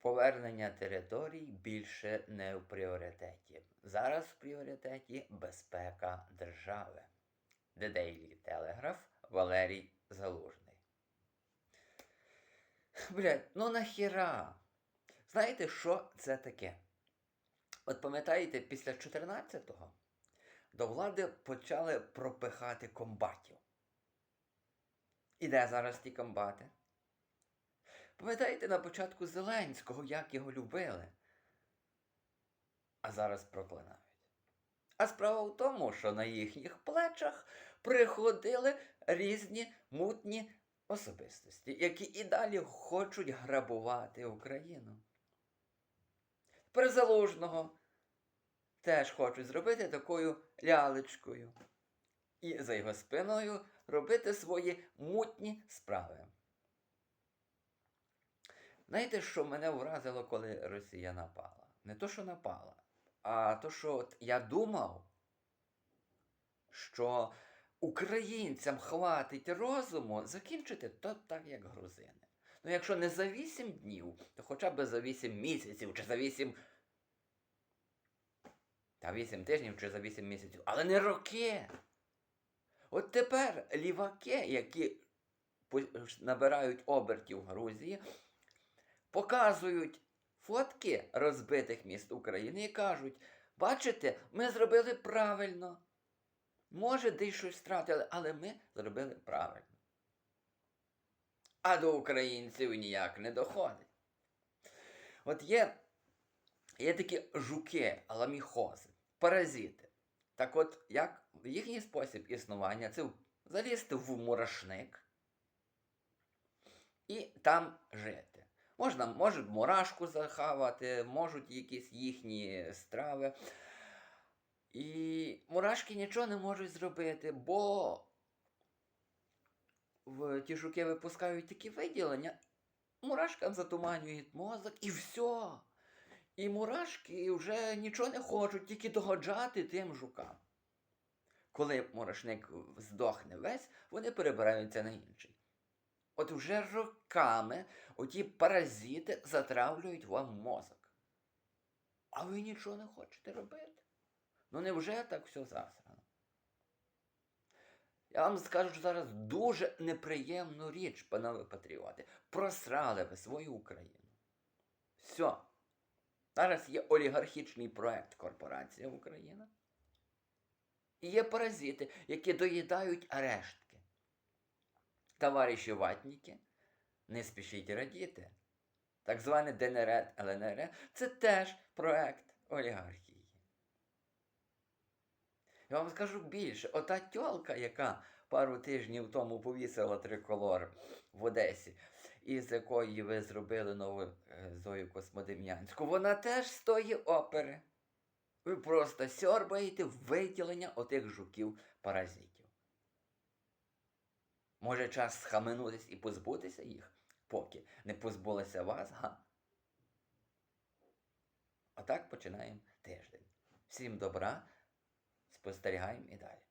Повернення територій більше не в пріоритеті. Зараз в пріоритеті безпека держави. The Telegraph Валерій Залужний. Блядь, ну нахіра? Знаєте, що це таке? От пам'ятаєте, після 14-го до влади почали пропихати комбатів. І де зараз ті комбати? Пам'ятаєте на початку Зеленського, як його любили, а зараз проклинають. А справа в тому, що на їхніх плечах приходили різні мутні особистості, які і далі хочуть грабувати Україну. Призалужного теж хочуть зробити такою лялечкою. І за його спиною робити свої мутні справи. Знаєте, що мене вразило, коли Росія напала? Не то, що напала, а то, що от я думав, що українцям хватить розуму закінчити то так, як грузини. Ну, якщо не за 8 днів, то хоча б за 8 місяців чи за 8. Та 8 тижнів чи за 8 місяців, але не роки. От тепер ліваки, які набирають обертів в Грузії, показують фотки розбитих міст України і кажуть: бачите, ми зробили правильно. Може, десь щось втратили, але ми зробили правильно. А до українців ніяк не доходить. От є, є такі жуки, ламіхози, паразити. Так от, як їхній спосіб існування це залізти в мурашник і там жити. Можна, можуть мурашку захавати, можуть якісь їхні страви. І мурашки нічого не можуть зробити, бо в ті жуки випускають такі виділення, мурашкам затуманюють мозок і все. І мурашки вже нічого не хочуть, тільки догоджати тим жукам. Коли мурашник здохне весь, вони перебираються на інший. От вже роками оті паразити затравлюють вам мозок. А ви нічого не хочете робити. Ну невже так все засрано? Я вам скажу що зараз дуже неприємну річ, панове патріоти. Просрали ви свою Україну. Все. Зараз є олігархічний проект Корпорація Україна. І є паразити, які доїдають рештки. Товариші ватніки, не спішіть радіти. Так зване ДНР, ЛНР це теж проект олігархії. Я вам скажу більше, ота тьолка, яка пару тижнів тому повісила триколор в Одесі, із якої ви зробили нову е, Зою Космодем'янську, вона теж з тої опери. Ви просто сьорбаєте виділення отих жуків-паразитів. Може, час схаменутись і позбутися їх, поки не позбулися вас, га? Отак починаємо тиждень. Всім добра, спостерігаємо і далі.